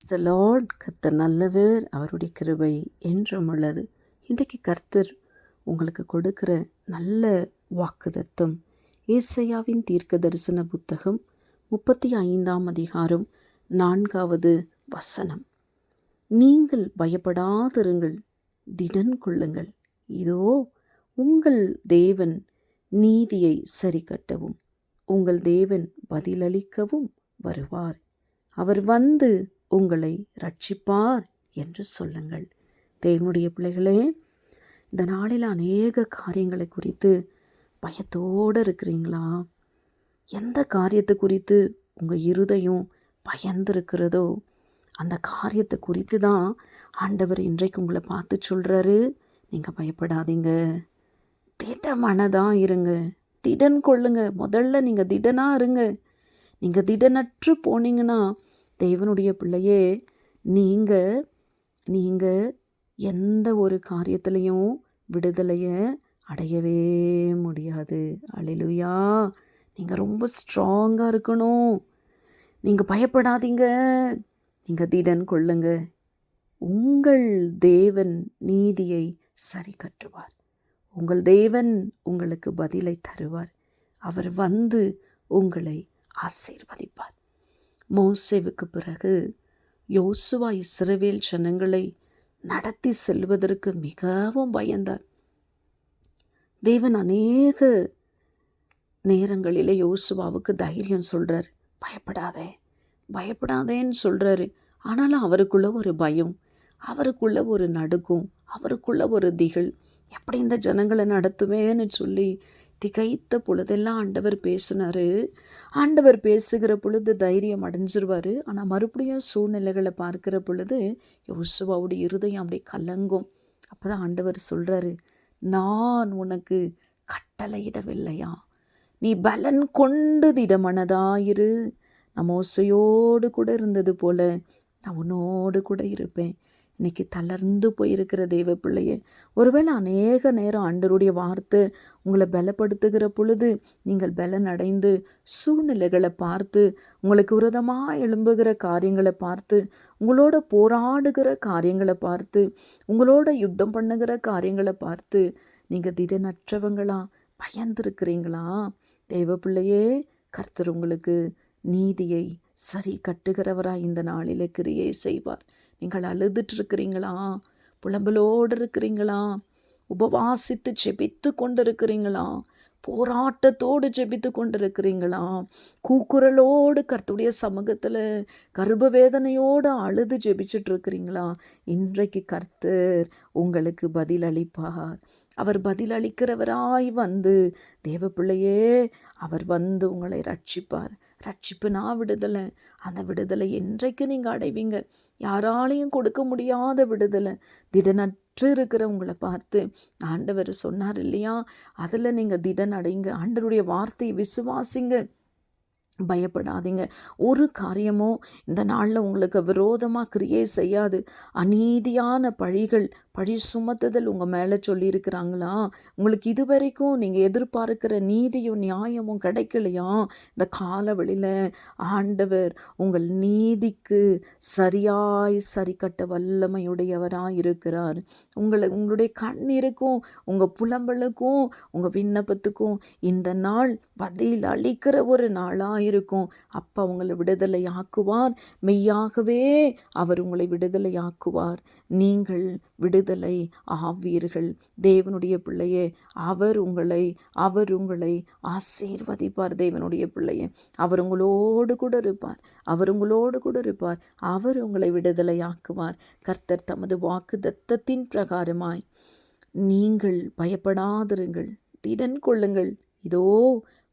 த Lord கர்த்தர் நல்லவர். அவருடைய கிருபை என்றும் உள்ளது. இன்றைக்கு கர்த்தர் உங்களுக்கு கொடுக்கிற நல்ல வாக்குதத்தம் ஏசையாவின் தீர்க்க தரிசன புத்தகம் முப்பத்தி ஐந்தாம் அதிகாரம் நான்காவது வசனம். நீங்கள் பயப்படாதிருங்கள் திடன் கொள்ளுங்கள். இதோ உங்கள் தேவன் நீதியை சரி கட்டவும் உங்கள் தேவன் பதிலளிக்கவும் வருவார். அவர் வந்து உங்களை ரட்சிப்பார் என்று சொல்லுங்கள். தேவனுடைய பிள்ளைகளே இந்த நாளில் அநேக காரியங்களை குறித்து பயத்தோடு இருக்கிறீங்களா? எந்த காரியத்தை குறித்து உங்கள் இருதயம் பயந்துருக்கிறதோ அந்த காரியத்தை குறித்து தான் ஆண்டவர் இன்றைக்கு உங்களை பார்த்து சொல்கிறாரு நீங்கள் பயப்படாதீங்க. திடமனதாக இருங்க. திடன் கொள்ளுங்க. முதல்ல நீங்கள் திடனாக இருங்க. நீங்கள் திடனற்று போனீங்கன்னா தேவனுடைய பிள்ளையே நீங்கள் நீங்கள் எந்த ஒரு காரியத்திலையும் விடுதலையை அடையவே முடியாது. அழிலுயா நீங்கள் ரொம்ப ஸ்ட்ராங்காக இருக்கணும். நீங்கள் பயப்படாதீங்க. நீங்கள் திடன் கொள்ளுங்க. உங்கள் தேவன் நீதியை சரி கட்டுவார். உங்கள் தேவன் உங்களுக்கு பதிலை தருவார். அவர் வந்து உங்களை ஆசீர்வதிப்பார். மோசேவுக்கு பிறகு யோசுவா இஸ்ரவேல் ஜனங்களை நடத்தி செல்வதற்கு மிகவும் பயந்தார் தேவன் அநேக நேரங்களில் யோசுவாவுக்கு தைரியம் சொல்கிறார் பயப்படாதே பயப்படாதேன்னு சொல்கிறாரு ஆனாலும் அவருக்குள்ள ஒரு பயம் அவருக்குள்ள ஒரு நடுக்கும் அவருக்குள்ள ஒரு திகில். எப்படி இந்த ஜனங்களை நடத்துவேன்னு சொல்லி திகைத்த பொழுதெல்லாம் ஆண்டவர் பேசினார். ஆண்டவர் பேசுகிற பொழுது தைரியம் அடைஞ்சிருவார். ஆனால் மறுபடியும் சூழ்நிலைகளை பார்க்குற பொழுது யோசுவாவுடைய இருதயம் அப்படி கலங்கும். அப்போ தான் ஆண்டவர் சொல்கிறாரு நான் உனக்கு கட்டளையிடவில்லையா? நீ பலன் கொண்டு திடமனதாயிரு நான் மோசையோடு கூட இருந்தது போல நான் உன்னோடு கூட இருப்பேன். இன்னைக்கு தளர்ந்து போயிருக்கிற தெய்வ பிள்ளையே ஒருவேளை அநேக நேரம் ஆண்டருடைய வார்த்தை உங்களை பலப்படுத்துகிற பொழுது நீங்கள் பலனடைந்து சூழ்நிலைகளை பார்த்து உங்களுக்கு விரதமாக எழும்புகிற காரியங்களை பார்த்து உங்களோட போராடுகிற காரியங்களை பார்த்து உங்களோட யுத்தம் பண்ணுகிற காரியங்களை பார்த்து நீங்கள் திடனற்றவங்களா பயந்துருக்கிறீங்களா? தெய்வ பிள்ளையே கர்த்தர் உங்களுக்கு நீதியை சரி கட்டுகிறவராய் இந்த நாளில் கிரியை செய்வார். நீங்கள் அழுதுட்டு இருக்கிறீங்களா புலம்பலோடு இருக்கிறீங்களா உபவாசித்து ஜெபித்து கொண்டிருக்கிறீங்களா? போராட்டத்தோடு ஜெபித்து கொண்டிருக்கிறீங்களா? கூக்குரலோடு கர்த்துடைய சமூகத்தில் கர்ப்ப வேதனையோடு அழுது ஜெபிச்சுட்டு இருக்கிறீங்களா இன்றைக்கு கர்த்தர் உங்களுக்கு பதில் அளிப்பார் அவர் பதில் அளிக்கிறவராய் வந்து தேவ பிள்ளையே அவர் வந்து உங்களை ரட்சிப்பார். ரட்சிப்புனா விடுதலை. அந்த விடுதலை என்றைக்கு நீங்கள் அடைவீங்க? யாராலையும் கொடுக்க முடியாத விடுதலை. திடனற்று இருக்கிறவங்களை பார்த்து ஆண்டவர் சொன்னார் இல்லையா? அதில் நீங்கள் திடன் அடைங்க. ஆண்டருடைய வார்த்தையை விசுவாசிங்க. பயப்படாதீங்க. ஒரு காரியமும் இந்த நாளில் உங்களுக்கு விரோதமாக கிரியே செய்யாது. அநீதியான பழிகள் பழி சுமத்துதல் உங்கள் மேலே சொல்லியிருக்கிறாங்களா? உங்களுக்கு இது வரைக்கும் நீங்கள் எதிர்பார்க்கிற நீதியும் நியாயமும் கிடைக்கலையா? இந்த காலவெளியில் ஆண்டவர் உங்கள் நீதிக்கு சரியாய் சரி கட்ட வல்லமையுடையவராக இருக்கிறார் உங்களை உங்களுடைய கண்ணீருக்கும் உங்கள் புலம்பலுக்கும் உங்கள் விண்ணப்பத்துக்கும் இந்த நாள் பதில் அளிக்கிற ஒரு நாளாக இருக்கும் அப்பா உங்களை விடுதலை ஆக்குவார் மெய்யாகவே அவர் உங்களை விடுதலை ஆக்குவார் நீங்கள் விடுதலை ஆவீர்கள் தேவனுடைய பிள்ளையே அவர் உங்களை அவர் உங்களை ஆசீர்வதிப்பார் தேவனுடைய பிள்ளையே. அவர் உங்களோடு கூட இருப்பார் அவர் உங்களோடு கூட இருப்பார் அவர் உங்களை விடுதலையாக்குவார். கர்த்தர் தமது வாக்கு தத்தத்தின் பிரகாரமாய் நீங்கள் பயப்படாதிருங்கள் திடன் கொள்ளுங்கள். இதோ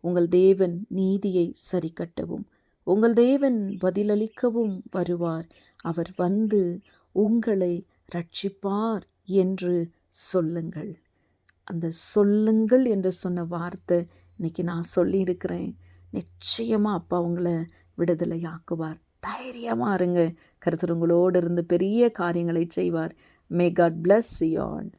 உங்கள் தேவன் நீதியை சரி கட்டவும் உங்கள் தேவன் பதிலளிக்கவும் வருவார். அவர் வந்து உங்களை ரட்சிப்பார் என்று சொல்லுங்கள். அந்த சொல்லுங்கள் என்று சொன்ன வார்த்தை இன்னைக்கு நான் சொல்லியிருக்கிறேன். நிச்சயமாக அப்பா உங்களை விடுதலை ஆக்குவார் தைரியமாக இருங்க கருத்துருங்களோடு இருந்து பெரிய காரியங்களை செய்வார். May God plus யோன்